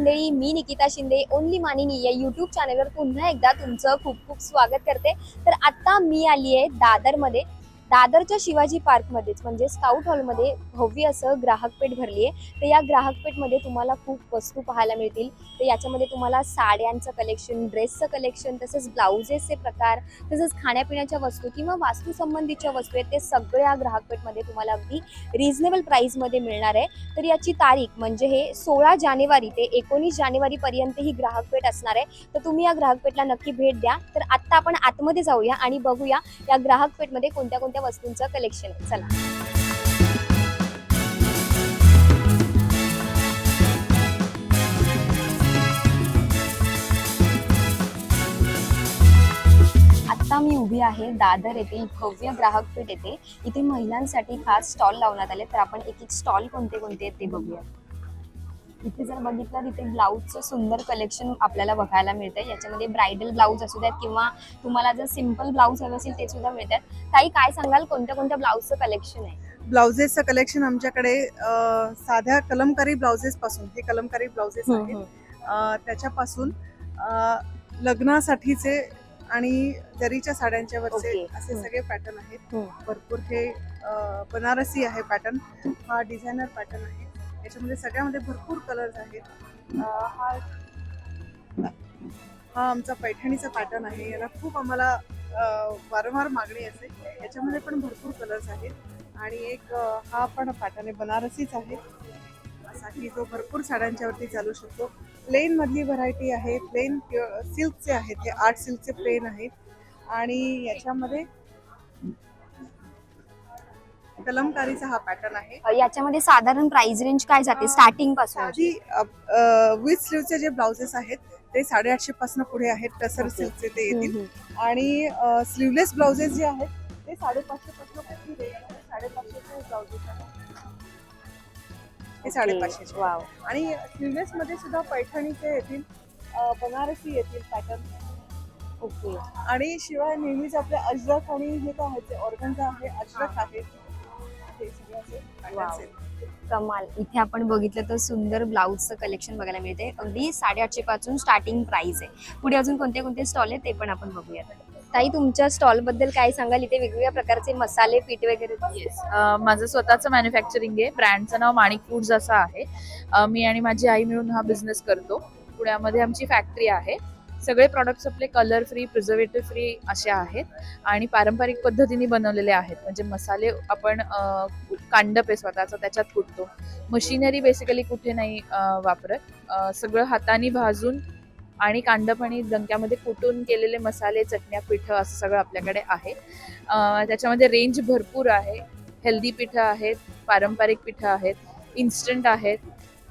मंडळी मी निकिता शिंदे ओनली मानिनी या युट्यूब चॅनलवर पुन्हा एकदा तुमचं खूप खूप स्वागत करते. तर आत्ता मी आली आहे दादरमध्ये. दादरच्या शिवाजी पार्कमध्येच म्हणजे स्काउट हॉलमध्ये भव्य असं ग्राहक पेठ भरली आहे तर या ग्राहक पेठमध्ये तुम्हाला खूप वस्तू पाहायला मिळतील. तर याच्यामध्ये तुम्हाला साड्यांचं कलेक्शन ड्रेसचं कलेक्शन तसंच ब्लाउजेसचे प्रकार तसंच खाण्यापिण्याच्या वस्तू किंवा वास्तू संबंधीच्या वस्तू आहेत ते सगळ्या ग्राहक पेठमध्ये तुम्हाला अगदी रिझनेबल प्राईसमध्ये मिळणार आहे. तर याची तारीख म्हणजे हे सोळा जानेवारी ते एकोणीस जानेवारीपर्यंत ही ग्राहक पेठ असणार आहे. तर तुम्ही या ग्राहक पेठला नक्की भेट द्या. तर आत्ता आपण आतमध्ये जाऊया आणि बघूया या ग्राहक पेठमध्ये कोणत्या कोणत्या वस्तूंचं कलेक्शन आहे? चला. आता मी उभी आहे दादर येथील भव्य ग्राहक पेठ येथे. इथे महिलांसाठी खास स्टॉल लावण्यात आले. तर आपण एक एक स्टॉल कोणते कोणते आहेत ते बघूया. इथे जर बघितलं तिथे ब्लाऊजचं सुंदर कलेक्शन आपल्याला बघायला मिळतंय. याच्यामध्ये ब्रायडल ब्लाऊज असू द्यात किंवा तुम्हाला जर सिंपल ब्लाऊज हवे असेल ते सुद्धा मिळतात. ताई काय सांगाल? कोणत्या कोणत्या ब्लाऊजचं कलेक्शन आहे? ब्लाउजेसचं कलेक्शन आमच्याकडे साध्या कलमकारी ब्लाउजेस पासून हे कलमकारी ब्लाउजेस आहेत. त्याच्यापासून लग्नासाठीचे आणि जरीच्या साड्यांच्या वरचे. असे. सगळे पॅटर्न आहेत. भरपूर हे बनारसी आहे पॅटर्न हा डिझायनर पॅटर्न आहे. याच्यामध्ये सगळ्यामध्ये भरपूर कलर्स आहेत. हा हा आमचा पैठणीचा पॅटर्न आहे. याला खूप आम्हाला वारंवार मागणी असते. याच्यामध्ये पण भरपूर कलर्स आहेत. आणि एक हा पण पॅटर्न आहे. बनारसीच आहे. असा की जो भरपूर साड्यांच्यावरती चालू शकतो. प्लेन मधली व्हरायटी आहे. प्लेन सिल्कचे आहेत. हे आर्ट सिल्कचे प्लेन आहेत. आणि याच्यामध्ये कलमकारीचा हा पॅटर्न आहे. याच्यामध्ये साधारण प्राइस रेंज काय जाते? स्टार्टिंगपासून? साधी विथ स्लीवचे जे ब्लाउजेस आहेत ते साडेआठशे पासून पुढे आहेत टसर. सिल्कचे ते येतील. आणि स्लीवलेस ब्लाउजेस जे आहेत ते साडेपाचशे पासून ब्लाउजेस आहेत. हे साडेपाचशेचे. वाव. आणि स्लीवलेस मध्ये सुद्धा पैठणीचे येतील अ, बनारसी येतील पॅटर्न ओके. आणि शिवाय नेहमीच आपले अजरक आणि हे काय आहे ऑर्गन्झा आहे अजरक आहे वाव. कमाल. इथे आपण बघितलं तर सुंदर ब्लाऊजचं कलेक्शन बघायला मिळते. अगदी साडेआठशे पासून स्टार्टिंग प्राइस आहे. पुढे अजून कोणते कोणते स्टॉल आहेत ते पण आपण बघूया ताई तुमच्या स्टॉलबद्दल काय सांगाल? इथे वेगवेगळ्या प्रकारचे मसाले पीठ वगैरे. येस माझं स्वतःचं मॅन्युफॅक्चरिंग आहे. ब्रँडचं नाव माणिक फूड्स असं आहे. अ, मी आणि माझी आई मिळून हा बिझनेस करतो. पुण्यामध्ये आमची फॅक्टरी आहे. सगळे प्रॉडक्ट्स आपले कलर फ्री प्रिझर्वेटिव्ह फ्री असे आहेत आणि पारंपरिक पद्धतीने बनवलेले आहेत. म्हणजे मसाले आपण कांडप आहे स्वतःचं त्याच्यात कुटतो मशिनरी बेसिकली कुठे नाही वापरत. सगळं हाताने भाजून आणि कांडप आणि दणक्यामध्ये कुटून केलेले मसाले चटण्या पिठं असं सगळं आपल्याकडे आहे. त्याच्यामध्ये रेंज भरपूर आहे. हेल्दी पिठं आहेत पारंपरिक पिठं आहेत इन्स्टंट आहेत.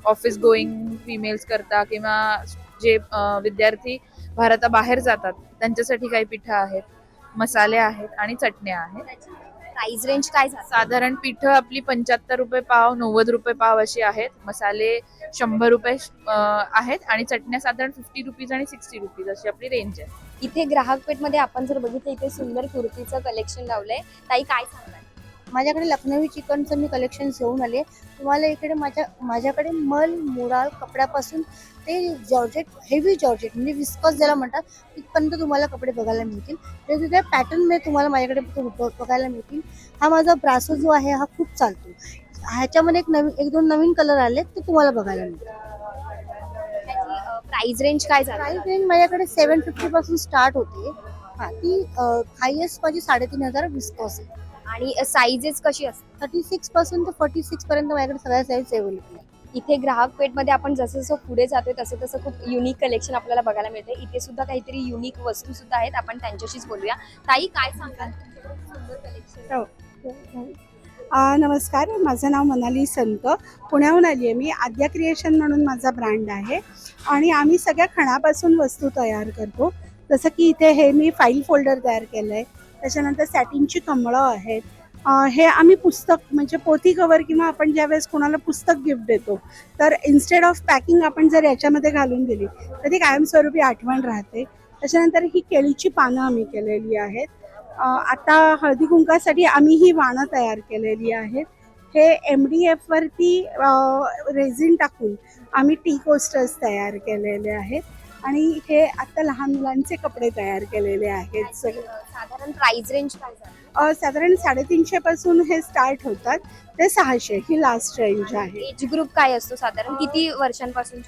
ऑफिस गोईंग फिमेल्स करता किंवा जे विद्यार्थी भारताबाहेर जातात त्यांच्यासाठी काही पिठं आहेत मसाले आहेत आणि चटण्या आहेत. प्राइस रेंज काय साधारण पिठं आपली पंच्याहत्तर रुपये पाव नव्वद रुपये पाव अशी आहेत. मसाले शंभर रुपये अ, आहेत आणि चटण्या साधारण फिफ्टी रुपीज आणि सिक्स्टी रुपीज अशी आपली रेंज आहे. इथे ग्राहक पेठमध्ये आपण जर बघितलं इथे सुंदर कुर्तीचं कलेक्शन लावलंय. ताई काय सांगाल? माझ्याकडे लखनवी चिकनचं मी कलेक्शन घेऊन आले. तुम्हाला इकडे माझ्या माझ्याकडे मल मुराल कपड्यापासून ते जॉर्जेट हेवी जॉर्जेट म्हणजे विस्कस ज्याला म्हणतात तिथपर्यंत तुम्हाला कपडे बघायला मिळतील. वेगवेगळ्या पॅटर्नमध्ये तुम्हाला माझ्याकडे बघायला मिळतील. हा माझा ब्रासो जो आहे हा खूप चालतो. ह्याच्यामध्ये एक नवीन एक दोन नवीन कलर आले ते तुम्हाला बघायला मिळतील. प्राइस रेंज काय जाते प्राईस रेंज माझ्याकडे सेवन फिफ्टी पासून स्टार्ट होते. हा ती हायेस्ट माझी साडेतीन हजार विस्कॉस आहे. आणि साईजेस कशी असते थर्टी सिक्सपासून ते फोर्टी सिक्स पर्यंत माझ्याकडे सगळ्या साईज अवेलेबल आहे इथे ग्राहक पेठमध्ये आपण जसं जसं पुढे जातोय तसं तसं खूप युनिक कलेक्शन आपल्याला बघायला मिळते इथे सुद्धा काहीतरी युनिक वस्तू सुद्धा आहेत. आपण त्यांच्याशीच बोलूया. ताई काय सांगाल? सुंदर. आ, नमस्कार. माझं नाव मनाली संत. पुण्याहून आली आहे मी. आद्या क्रिएशन म्हणून माझा ब्रँड आहे. आणि आम्ही सगळ्या खणापासून वस्तू तयार करतो. जसं की इथे हे मी फाईल फोल्डर तयार केलं आहे त्याच्यानंतर सॅटिनची कमळं आहेत. हे आम्ही पुस्तक म्हणजे पोथी कवर किंवा आपण ज्यावेळेस कोणाला पुस्तक गिफ्ट देतो तर इन्स्टेड ऑफ पॅकिंग आपण जर याच्यामध्ये घालून दिली तर ती कायमस्वरूपी आठवण राहते. त्याच्यानंतर ही केळीची पानं आम्ही केलेली आहेत. आता हळदी कुंकासाठी आम्ही ही वाणं तयार केलेली आहेत. हे एम डी एफवरती रेझिन टाकून आम्ही टी कोस्टर्स तयार केलेले आहेत. आणि हे आता लहान मुलांचे कपडे तयार केलेले आहेत सगळे. साधारण प्राइस रेंज काय अ, साधारण साडेतीनशे पासून हे स्टार्ट होतात. ते सहाशे ही लास्ट रेंज आहे. एज ग्रुप काय असतो साधारण? किती वर्षांपासून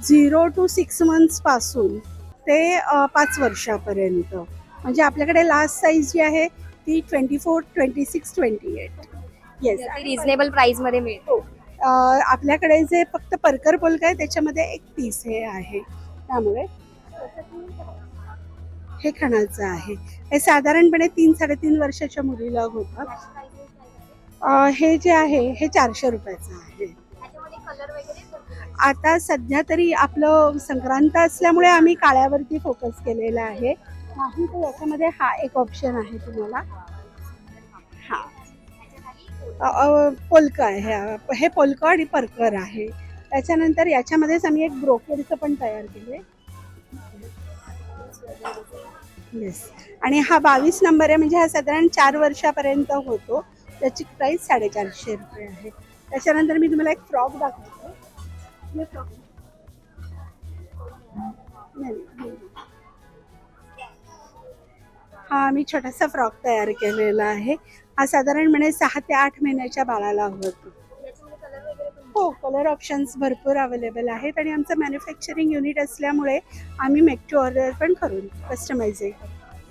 झिरो टू सिक्स मंथ्सपासून ते अ, पाच वर्षापर्यंत. म्हणजे आपल्याकडे लास्ट साईज जी आहे ती twenty four twenty six twenty eight yes reasonable प्राइसमध्ये मिळतो आपल्याकडे जे फक्त परकर पोलका आहे त्याच्यामध्ये एक पीस हे आहे. त्यामुळे हे खणाचं आहे. हे साधारणपणे तीन साडेतीन वर्षाच्या मुलीला होतं. हे जे आहे हे चारशे रुपयाचं आहे. आता सध्या तरी आपलं संक्रांत असल्यामुळे आम्ही काळ्यावरती फोकस केलेला आहे. नाही तर याच्यामध्ये हा एक ऑप्शन आहे तुम्हाला. हा. पोलका आहे. हा. हे पोलका आणि परकर आहे. त्याच्यानंतर याच्यामध्येच आम्ही एक ब्रोकेडचं पण तयार केले येस आणि हा बावीस नंबर आहे म्हणजे हा साधारण चार वर्षापर्यंत होतो. त्याची प्राईस साडेचारशे रुपये आहे. त्याच्यानंतर मी तुम्हाला एक फ्रॉक दाखवते. फ्रॉक. नाही, हा मी छोटासा फ्रॉक तयार केलेला आहे. हा साधारण म्हणजे सहा ते आठ महिन्याच्या बाळाला होतो. हो कलर ऑप्शन्स भरपूर अवेलेबल आहेत आणि आमचं मॅन्युफॅक्चरिंग युनिट असल्यामुळे आम्ही मेक टू ऑर्डर पण करून कस्टमायझिंग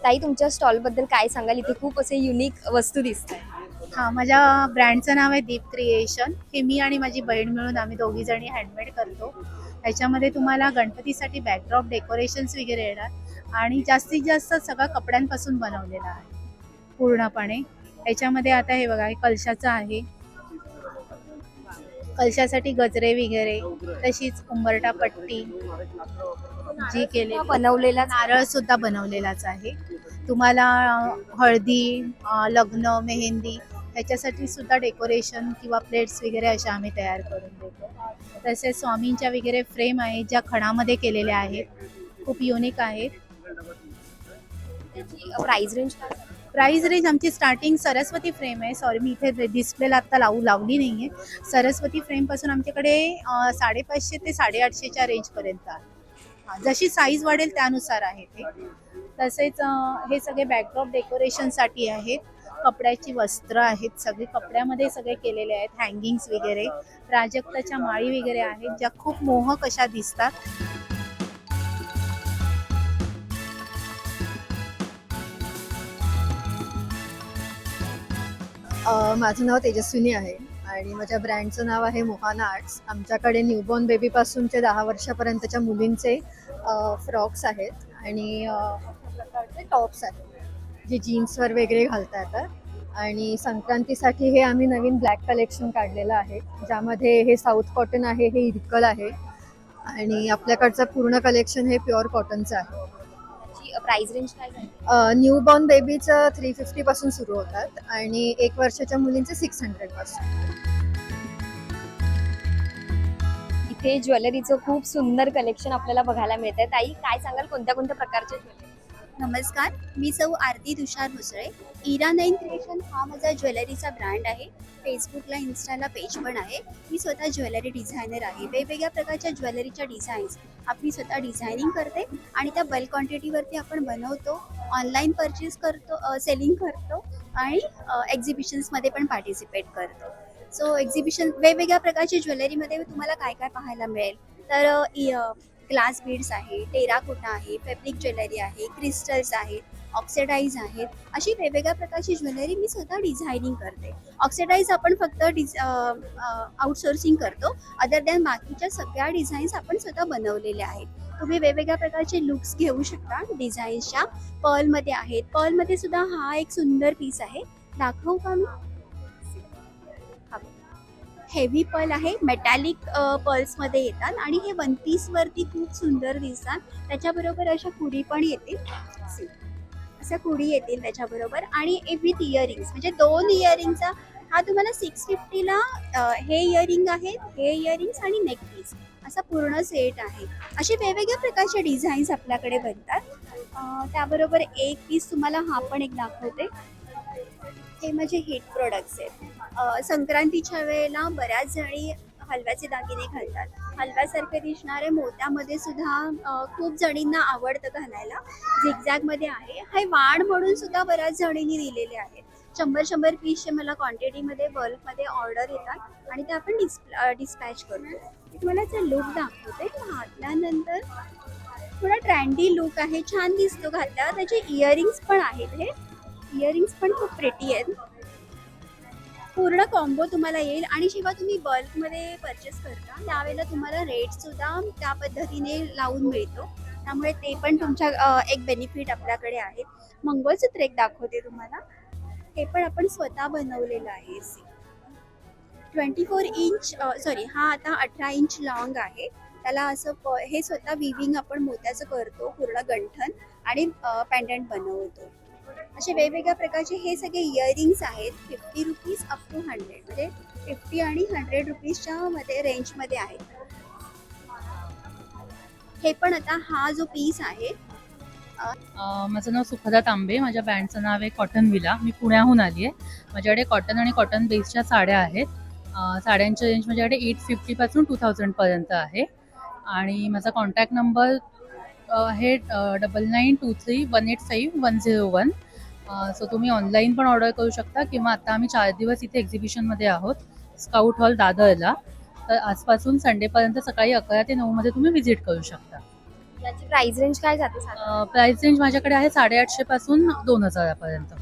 ताई तुमच्या स्टॉलबद्दल काय सांगाल? इथे खूप असे युनिक वस्तू दिसतात हा माझ्या ब्रँडचं नाव आहे दीप क्रिएशन हे मी आणि माझी बहीण मिळून आम्ही दोघी जणी हँडमेड करतो. ह्याच्यामध्ये तुम्हाला गणपतीसाठी बॅकड्रॉप डेकोरेशन्स वगैरे येणार आणि जास्तीत जास्त सगळं कपड्यांपासून बनवलेलं आहे. पूर्णपणे. ह्याच्यामध्ये आता हे बघा हे कलशाचं आहे. कलशासाठी गजरे वगैरे तशीच उंबरटा पट्टी जी केली बनवलेला नारळ सुद्धा बनवलेलाच आहे. तुम्हाला हळदी लग्न मेहंदी ह्याच्यासाठी सुद्धा डेकोरेशन किंवा प्लेट्स वगैरे अशा आम्ही तयार करून देतो. तसेच स्वामींच्या वगैरे फ्रेम आहेत ज्या खणामध्ये केलेल्या आहेत. खूप युनिक आहेत. प्राइस रेंज काय? प्राईज रेंज आमची स्टार्टिंग सरस्वती फ्रेम आहे. सॉरी मी इथे डिस्प्लेला आत्ता लावू लावली नाही आहे सरस्वती फ्रेमपासून आमच्याकडे साडेपाचशे ते साडेआठशेच्या रेंजपर्यंत आहे. जशी साईज वाढेल त्यानुसार आहे ते. तसेच हे सगळे बॅकड्रॉप डेकोरेशनसाठी आहेत. कपड्याची वस्त्र आहेत सगळे. कपड्यामध्ये सगळे केलेले आहेत. हँगिंग्स वगैरे. प्राजक्ताच्या माळी वगैरे आहेत ज्या खूप मोहक अशा दिसतात. माझं नाव तेजस्विनी आहे आणि माझ्या ब्रँडचं नाव आहे मोहाना आर्ट्स. आमच्याकडे न्यूबॉर्न बेबीपासूनचे दहा वर्षापर्यंतच्या मुलींचे फ्रॉक्स आहेत आणि प्रकारचे टॉप्स आहेत जे जीन्सवर वगैरे घालता येतात आणि संक्रांतीसाठी हे आम्ही नवीन ब्लॅक कलेक्शन काढलेलं आहे ज्यामध्ये हे साऊथ कॉटन आहे हे इरकल आहे आणि आपल्याकडचं पूर्ण कलेक्शन हे प्युअर कॉटनचं आहे. प्राइस रेंज काय झाली? न्यू बॉर्न बेबीचं थ्री फिफ्टी पासून सुरू होतात आणि एक वर्षाच्या मुलींचे सिक्स हंड्रेडपासून. इथे ज्वेलरीचं खूप सुंदर कलेक्शन आपल्याला बघायला मिळतंय. ताई काय सांगाल? कोणत्या कोणत्या प्रकारचे ज्वेलरी? नमस्कार मी सौ आरती तुषार मुसळे इरा नाईन क्रिएशन हा माझा ज्वेलरीचा ब्रँड आहे. फेसबुकला इन्स्टाला पेज पण आहे. मी स्वतः ज्वेलरी डिझायनर आहे. वेगवेगळ्या प्रकारच्या ज्वेलरीच्या डिझाईन्स आपली स्वतः डिझायनिंग करते आणि त्या बल्क क्वांटिटीवरती आपण बनवतो ऑनलाईन परचेस करतो सेलिंग करतो आणि एक्झिबिशन्समध्ये पण पार्टिसिपेट करतो. सो एक्झिबिशन वेगवेगळ्या प्रकारची ज्वेलरीमध्ये तुम्हाला काय काय पाहायला मिळेल? तर ग्लास बीड्स आहे टेराकोटा आहे फॅब्रिक ज्वेलरी आहे क्रिस्टल्स आहेत ऑक्सिडाईज आहेत अशी वेगवेगळ्या प्रकारची ज्वेलरी मी स्वतः डिझायनिंग करते. ऑक्सिडाईज आपण फक्त डिझ आउटसोर्सिंग करतो अदर दॅन बाकीच्या सगळ्या डिझाईन्स आपण स्वतः बनवलेल्या आहेत. तुम्ही वेगवेगळ्या प्रकारचे लुक्स घेऊ शकता डिझाईन्सच्या. पर्लमध्ये आहेत. पर्लमध्ये सुद्धा हा एक सुंदर पीस आहे. दाखवू का मी? हेवी पर्ल आहे. मेटॅलिक पर्ल्समध्ये येतात आणि हे वन पीसवरती खूप सुंदर दिसतात. त्याच्याबरोबर अशा कुडी पण येतील. अशा कुडी येतील त्याच्याबरोबर आणि विथ इयरिंग्स म्हणजे दोन इयरिंगचा हा तुम्हाला सिक्स फिफ्टीला हे इयरिंग आहेत हे इयरिंग्स आणि नेक पीस असा पूर्ण सेट आहे. असे वेगवेगळ्या प्रकारचे डिझाईन्स आपल्याकडे बनतात. त्याबरोबर एक पीस तुम्हाला हा पण एक दाखवते. हे माझे हिट प्रोडक्ट्स आहेत. संक्रांतीच्या वेळेला बऱ्याच जणी हलव्याचे दागिने घालतात. हलव्यासारखे दिसणारे मोत्यामध्ये सुद्धा खूप जणींना आवडतं घालायला. झिगझॅगमध्ये आहे. हे वाण म्हणून सुद्धा बऱ्याच जणींनी दिलेले आहेत शंभर शंभर पीसचे मला क्वांटिटीमध्ये बल्कमध्ये ऑर्डर येतात आणि ते आपण डिस डिस्पॅच करतो. तुम्हाला याचा लुक दाखवते. घातल्यानंतर थोडा ट्रँडी लुक आहे. छान दिसतो घातल्यावर. त्याचे इयरिंग्स पण आहेत हे. इयरिंग्स पण खूप प्रेटी आहेत. पूर्ण कॉम्बो तुम्हाला येईल. आणि जेव्हा तुम्ही बल्कमध्ये परचेस करता. त्यावेळेला तुम्हाला रेट सुद्धा त्या पद्धतीने लावून मिळतो. त्यामुळे ते पण तुमच्या एक बेनिफिट आपल्याकडे आहे. मंगळसूत्र एक दाखवते तुम्हाला. हे पण आपण स्वतः बनवलेलं आहे ट्वेंटी फोर इंच सॉरी हा आता अठरा इंच लॉंग आहे. त्याला असं प- हे स्वतः विविंग आपण मोत्याचं करतो पूर्ण गंठन आणि पॅन्डंट बनवतो. असे वेगवेगळ्या प्रकारचे हे सगळे इयरिंग्स आहेत. Fifty rupees up to hundred म्हणजे फिफ्टी आणि हंड्रेड रुपीजच्या मध्ये रेंजमध्ये आहेत. हे पण आता हा जो पीस आहे. माझं नाव सुखदा तांबे. माझ्या ब्रँडचं नाव आहे कॉटन विला मी पुण्याहून आली आहे. माझ्याकडे कॉटन आणि कॉटन बेसच्या साड्या आहेत. साड्यांची रेंज माझ्याकडे एट फिफ्टीपासून टू थाउजंडपर्यंत आहे. आणि माझा कॉन्टॅक्ट नंबर आहे double nine two three one eight five one zero one so तुम्ही ऑनलाईन पण ऑर्डर करू शकता किंवा आता आम्ही चार दिवस इथे एक्झिबिशनमध्ये आहोत स्काउट हॉल दादरला. तर आजपासून संडेपर्यंत सकाळी अकरा ते नऊमध्ये तुम्ही व्हिजिट करू शकता. याची प्राइस रेंज काय जाते? प्राइस रेंज माझ्याकडे आहे साडेआठशे पासून दोन हजारापर्यंत.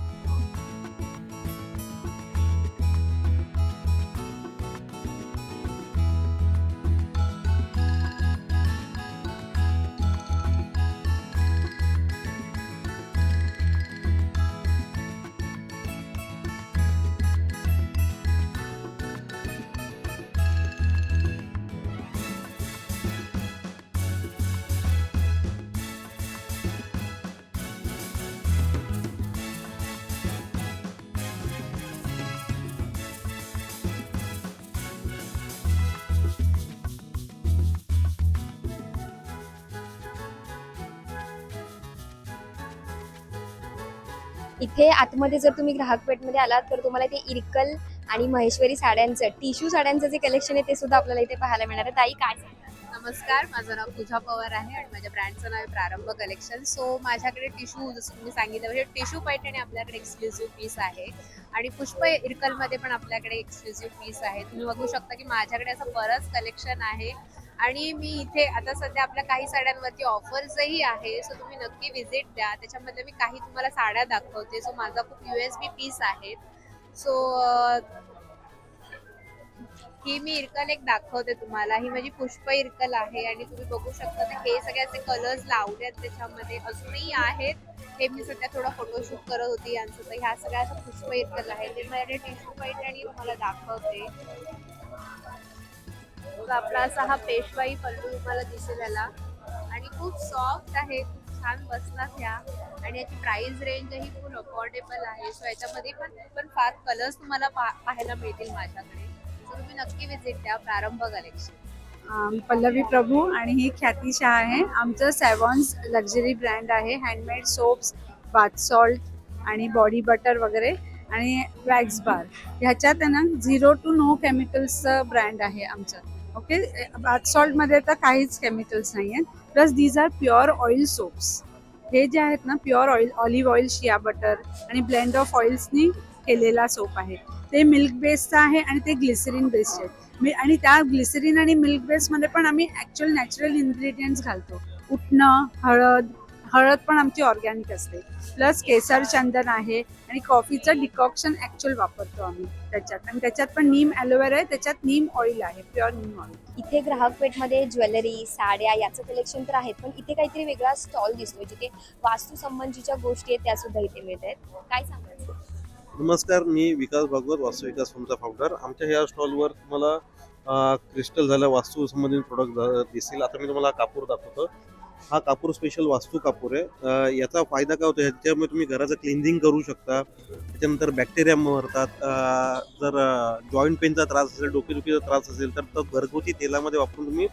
इथे आतमध्ये जर तुम्ही ग्राहक पेठमध्ये आलात तर तुम्हाला ते इरकल आणि महेश्वरी साड्यांचं टिश्यू साड्यांचं जे कलेक्शन आहे ते सुद्धा आपल्याला इथे पाहायला मिळणार आहे. ताई काय नमस्कार माझं नाव पूजा पवार आहे आणि माझ्या ब्रँडचं नाव आहे प्रारंभ कलेक्शन सो माझ्याकडे टिश्यू जसं तुम्ही सांगितलं म्हणजे टिश्यू पैठणी आपल्याकडे एक्सक्लुझिव्ह पीस आहे. आणि पुष्प इरकलमध्ये पण आपल्याकडे एक्सक्लुझिव्ह पीस आहे. तुम्ही बघू शकता की माझ्याकडे असं बरंच कलेक्शन आहे. आणि मी इथे आता सध्या आपल्या काही साड्यांवरती ऑफर्सही आहे सो तुम्ही नक्की व्हिजिट द्या. त्याच्यामध्ये मी काही तुम्हाला साड्या दाखवते. सो माझा खूप यू एस बी पीस आहेत सो ही मी इरकल एक दाखवते तुम्हाला. ही माझी पुष्प इरकल आहे आणि तुम्ही बघू शकता हे सगळे असे कलर्स लावले आहेत त्याच्यामध्ये. अजूनही आहेत. हे मी सध्या थोडं फोटोशूट करत होती. यांचं तर ह्या सगळ्या असं पुष्प इरकल आहे ते माझ्याकडे टिश्यू आणि तुम्हाला दाखवते. तर आपला असा हा पेशवाई पल्लू तुम्हाला दिसेल याला. आणि खूप सॉफ्ट आहे खूप छान बसतात ह्या. आणि याची प्राइस रेंजही खूप अफोर्डेबल आहे. सो याच्यामध्ये पण पण फार कलर्स तुम्हाला पाहायला मिळतील माझ्याकडे. सो तुम्ही नक्की विजिट द्या प्रारंभ कलेक्शन पल्लवी प्रभू आणि ही ख्याती शाह आहे. आमचं सॅवॉन्स लक्झरी ब्रँड आहे. हँडमेड सोप्स बाथ सॉल्ट आणि बॉडी बटर वगैरे आणि वॅक्स बार ह्याच्यात आहे ना झिरो टू नो केमिकल्सचं ब्रँड आहे आमचं. ओके बाथ सॉल्टमध्ये तर काहीच केमिकल्स नाही आहेत plus these are pure oil soaps हे जे आहेत ना pure oil olive oil shea butter आणि ब्लेंड ऑफ ऑइल्सनी केलेला सोप आहे. ते मिल्क बेस्डचं आहे आणि ते ग्लिसरीन बेस्ड आहे मी आणि त्या ग्लिसरीन आणि मिल्क बेसमध्ये पण आम्ही ॲक्च्युअल नॅचरल इन्ग्रेडियंट्स घालतो. उठणं हळद हळद पण आमची ऑर्गॅनिक असते. प्लस केसर चंदन आहे आणि कॉफीचं डिकॉक्शन ॲक्च्युअल वापरतो आम्ही त्याच्यात. आणि त्याच्यात पण नीम ॲलोवेरा आहे त्याच्यात नीम ऑइल आहे प्युअर नीम ऑइल इथे ग्राहक पेठमध्ये ज्वेलरी साड्या याचं कलेक्शन तर आहेत पण इथे काहीतरी वेगळा स्टॉल दिसतोय जिथे वास्तू संबंधीच्या गोष्टी आहेत त्या सुद्धा इथे मिळत आहेत काय सांगायचं नमस्कार मी विकास भागवत वास्तू विकास फर्मचा फाउंडर आमच्या ह्या स्टॉलवर तुम्हाला क्रिस्टल झालं वास्तू संबंधित प्रोडक्ट दिसतील आता मी तुम्हाला कापूर दाखवतो. हा कापूर स्पेशल वास्तू कापूर आहे. याचा फायदा काय होतो? याच्यामुळे तुम्ही घराचं क्लिन्झिंग करू शकता. त्याच्यानंतर बॅक्टेरिया मरतात. जर जॉईंट पेनचा त्रास असेल डोकेदुखीचा त्रास असेल तर तो घरगुती तेलामध्ये वापरून तुम्ही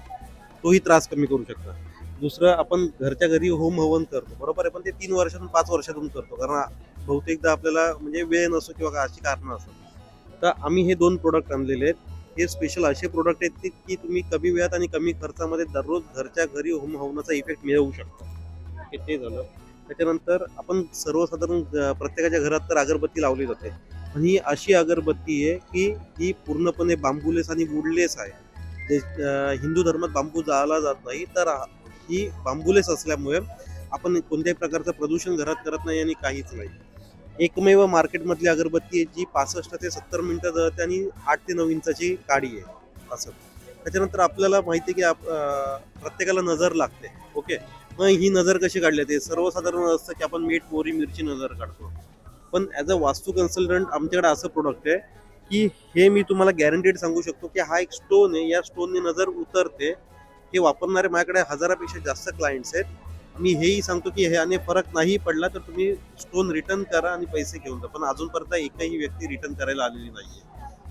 तोही त्रास कमी करू शकता. दुसरं आपण घरच्या घरी होम हवन करतो. बरोबर आहे? पण ते तीन वर्षातून पाच वर्षातून करतो. कारण बहुतेकदा आपल्याला म्हणजे वेळ नसतो किंवा अशी कारणं असतात तर आम्ही हे दोन प्रोडक्ट आणलेले आहेत. हे स्पेशल असे प्रोडक्ट आहेत की- की तुम्ही कमी वेळात आणि कमी खर्चामध्ये दररोज घरच्या घरी होम हवनाचा इफेक्ट मिळवू शकता. हे ते झालं? त्याच्यानंतर आपण सर्वसाधारण प्रत्येकाच्या घरात तर अगरबत्ती लावली जाते. पण ही अशी अगरबत्ती आहे की ही पूर्णपणे बांबूलेस आणि वुडलेस आहे. जे हिंदू धर्मात बांबू जाळला जात नाही तर ही बांबूलेस असल्यामुळे आपण कोणत्याही प्रकारचं प्रदूषण घरात करत नाही आणि काहीच नाही. एकमेव मार्केटमधली अगरबत्ती आहे जी पासष्ट ते सत्तर मिनटं जळते आणि आठ ते नऊ इंचाची काडी आहे. असं. त्याच्यानंतर आपल्याला माहिती आहे की आप- प्रत्येकाला नजर लागते. ओके? मग ही नजर कशी काढली ते सर्वसाधारण असतं की आपण मीठ मोरी मिरची नजर काढतो. पण ॲज अ वास्तू कन्सल्टंट आमच्याकडे असं प्रोडक्ट आहे की हे मी तुम्हाला गॅरंटेड सांगू शकतो की हा एक स्टोन आहे. या स्टोनने नजर उतरते. हे वापरणारे माझ्याकडे हजारापेक्षा जास्त क्लायंट्स आहेत. मी हेही सांगतो की ह्याने फरक नाही पडला तर तुम्ही स्टोन रिटर्न करा आणि पैसे घेऊन जा. पण अजूनपर्यंत एकही व्यक्ती रिटर्न करायला आलेली नाहीये.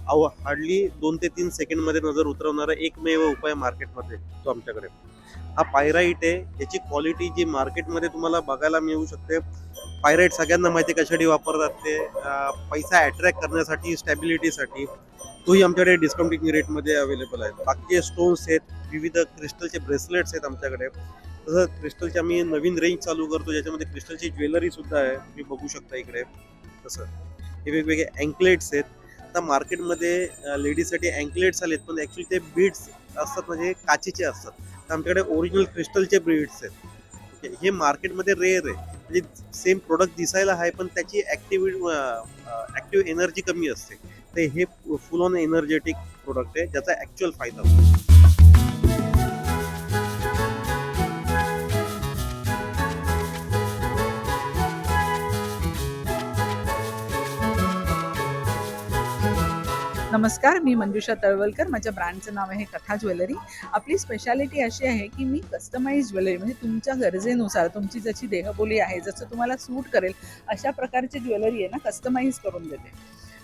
अहो हार्डली दोन ते तीन सेकंडमध्ये नजर उतरवणारा एकमेव उपाय मार्केटमध्ये तो आमच्याकडे. हा पायराईट आहे. याची क्वालिटी जी मार्केटमध्ये तुम्हाला बघायला मिळू शकते. पायराईट सगळ्यांना माहिती आहे कशासाठी वापरतात ते. पैसा अट्रॅक्ट करण्यासाठी स्टॅबिलिटीसाठी तोही आमच्याकडे डिस्काउंटिंग रेटमध्ये अवेलेबल आहे. बाकीचे स्टोन्स आहेत विविध क्रिस्टलचे ब्रेसलेट्स आहेत आमच्याकडे. तसं क्रिस्टलची आम्ही नवीन रेंज चालू करतो ज्याच्यामध्ये क्रिस्टलची ज्वेलरी सुद्धा आहे. तुम्ही बघू शकता इकडे. तसं. हे वेगवेगळे अँकलेट्स आहेत. आता मार्केटमध्ये लेडीजसाठी अँकलेट्स आलेत पण ॲक्च्युली ते बीड्स असतात म्हणजे काचेचे असतात. तर आमच्याकडे ओरिजिनल क्रिस्टलचे बीड्स आहेत. ओके. हे मार्केटमध्ये रेअर आहे. म्हणजे सेम प्रोडक्ट दिसायला आहे पण त्याची ॲक्टिव्ह ॲक्टिव्ह एनर्जी कमी असते. तर हे फुल ऑन एनर्जेटिक प्रोडक्ट आहे ज्याचा ॲक्च्युअल फायदा होतो. नमस्कार मी मंजुषा तळवलकर. माझ्या ब्रँडचं नाव आहे कथा ज्वेलरी. आपली स्पेशालिटी अशी आहे की मी कस्टमाइज ज्वेलरी म्हणजे तुमच्या गरजेनुसार तुमची जशी देहबोली आहे जसं तुम्हाला सूट करेल अशा प्रकारची ज्वेलरी आहे ना कस्टमाइज करून देते.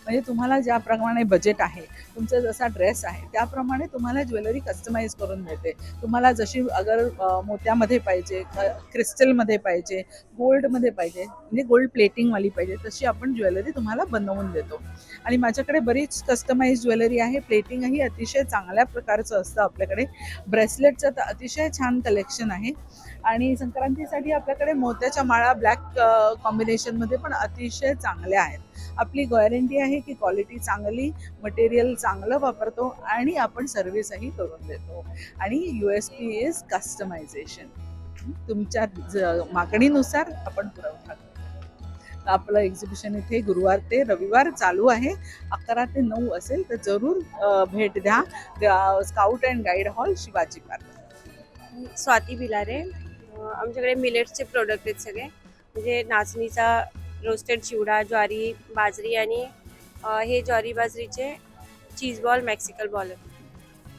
म्हणजे तुम्हाला ज्याप्रमाणे बजेट आहे तुमचा जसा ड्रेस आहे त्याप्रमाणे तुम्हाला ज्वेलरी कस्टमाइज करून देते तुम्हाला जशी अगर मोत्यामध्ये पाहिजे क्रिस्टलमध्ये पाहिजे गोल्डमध्ये पाहिजे म्हणजे गोल्ड प्लेटिंगवाली पाहिजे तशी आपण ज्वेलरी तुम्हाला बनवून देतो. आणि माझ्याकडे बरीच कस्टमाइज ज्वेलरी आहे. प्लेटिंगही अतिशय चांगल्या प्रकारचं असतं आपल्याकडे. ब्रेसलेटचं तर अतिशय छान कलेक्शन आहे. आणि संक्रांतीसाठी आपल्याकडे मोत्याच्या माळा ब्लॅक कॉम्बिनेशनमध्ये पण अतिशय चांगल्या आहेत. आपली गॅरंटी आहे की क्वालिटी चांगली मटेरियल चांगलं वापरतो आणि आपण सर्व्हिसही करून देतो. आणि U S P is customisation तुमच्या मागणीनुसार आपण पुरवठा करतो. आपलं एक्झिबिशन इथे गुरुवार ते रविवार चालू आहे. अकरा ते नऊ असेल तर जरूर भेट द्या. Scout and guide hall Shivaji park. Swati Bhilare. आमच्याकडे मिलेट्सचे प्रोडक्ट आहेत सगळे. म्हणजे नाचणीचा रोस्टेड चिवडा ज्वारी बाजरी आणि हे ज्वारी बाजरीचे चीज बॉल मॅक्सिकल बॉल आहेत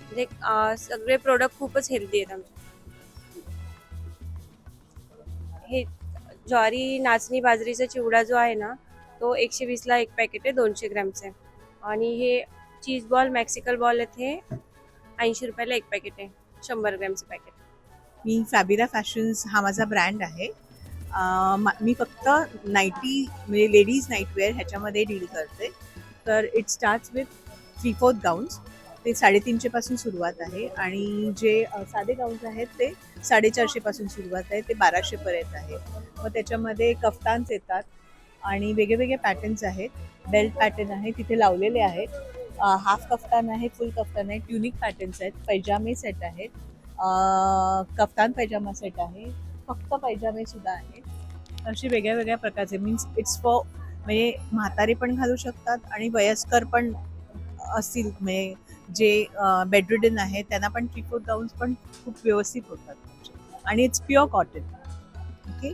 म्हणजे सगळे प्रोडक्ट खूपच हेल्दी आहेत आमचे. हे ज्वारी नाचणी बाजरीचा चिवडा जो आहे ना तो एकशे वीसला एक पॅकेट आहे दोनशे ग्रॅमचे आणि हे चीज बॉल मॅक्सिकल बॉल आहेत हे ऐंशी रुपयाला एक पॅकेट आहे शंभर ग्रॅमचं पॅकेट मी फॅबिरा फॅशन्स हा माझा ब्रँड आहे. मी फक्त नाईटी म्हणजे लेडीज नाईटवेअर ह्याच्यामध्ये डील करते. तर it starts with three fourth gowns ते साडेतीनशेपासून सुरुवात आहे आणि जे साधे गाऊन्स आहेत ते साडेचारशेपासून सुरुवात आहे ते बाराशेपर्यंत आहे. मग त्याच्यामध्ये कफ्तान्स येतात आणि वेगवेगळे पॅटर्न्स आहेत. बेल्ट पॅटर्न आहे तिथे लावलेले आहेत. हाफ कफ्तान आहे फुल कफ्तान आहे ट्युनिक पॅटर्न्स आहेत. पैजामे सेट आहेत. कफ्तान पैजामा सेट आहे. फक्त पैजामे सुद्धा आहेत असे वेगळ्या वेगळ्या प्रकारचे मीन्स इट्स फॉर म्हणजे म्हातारे पण घालू शकतात आणि वयस्कर पण असतील म्हणजे जे बेडरिडन आहे त्यांना पण थ्री फोर गाऊन्स पण खूप व्यवस्थित होतात. आणि इट्स प्युअर कॉटन ओके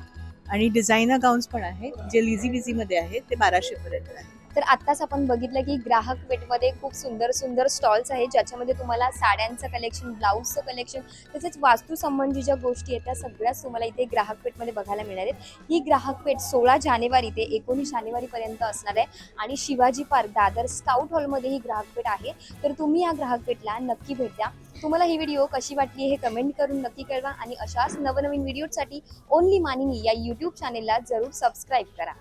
आणि डिझायनर गाऊन्स पण आहेत जे लिझी बिझीमध्ये आहेत ते बाराशेपर्यंत आहे तर आत्ताच आपण बघितलं की ग्राहक पेठमध्ये खूप सुंदर सुंदर स्टॉल्स आहेत ज्याच्यामध्ये तुम्हाला साड्यांचं कलेक्शन ब्लाऊजचं कलेक्शन तसेच वास्तूसंबंधी ज्या गोष्टी आहेत त्या सगळ्याच तुम्हाला इथे ग्राहक पेठमध्ये बघायला मिळणार आहेत. ही ग्राहक पेठ सोळा जानेवारी ते एकोणीस जानेवारीपर्यंत असणार आहे आणि शिवाजी पार्क दादर स्काउट हॉलमध्ये ही ग्राहक पेठ आहे. तर तुम्ही या ग्राहक पेठला नक्की भेट द्या. तुम्हाला ही व्हिडिओ कशी वाटली हे कमेंट करून नक्की कळवा आणि अशाच नवनवीन व्हिडिओसाठी ओनली मानिनी या यूट्यूब चॅनेलला जरूर सबस्क्राईब करा.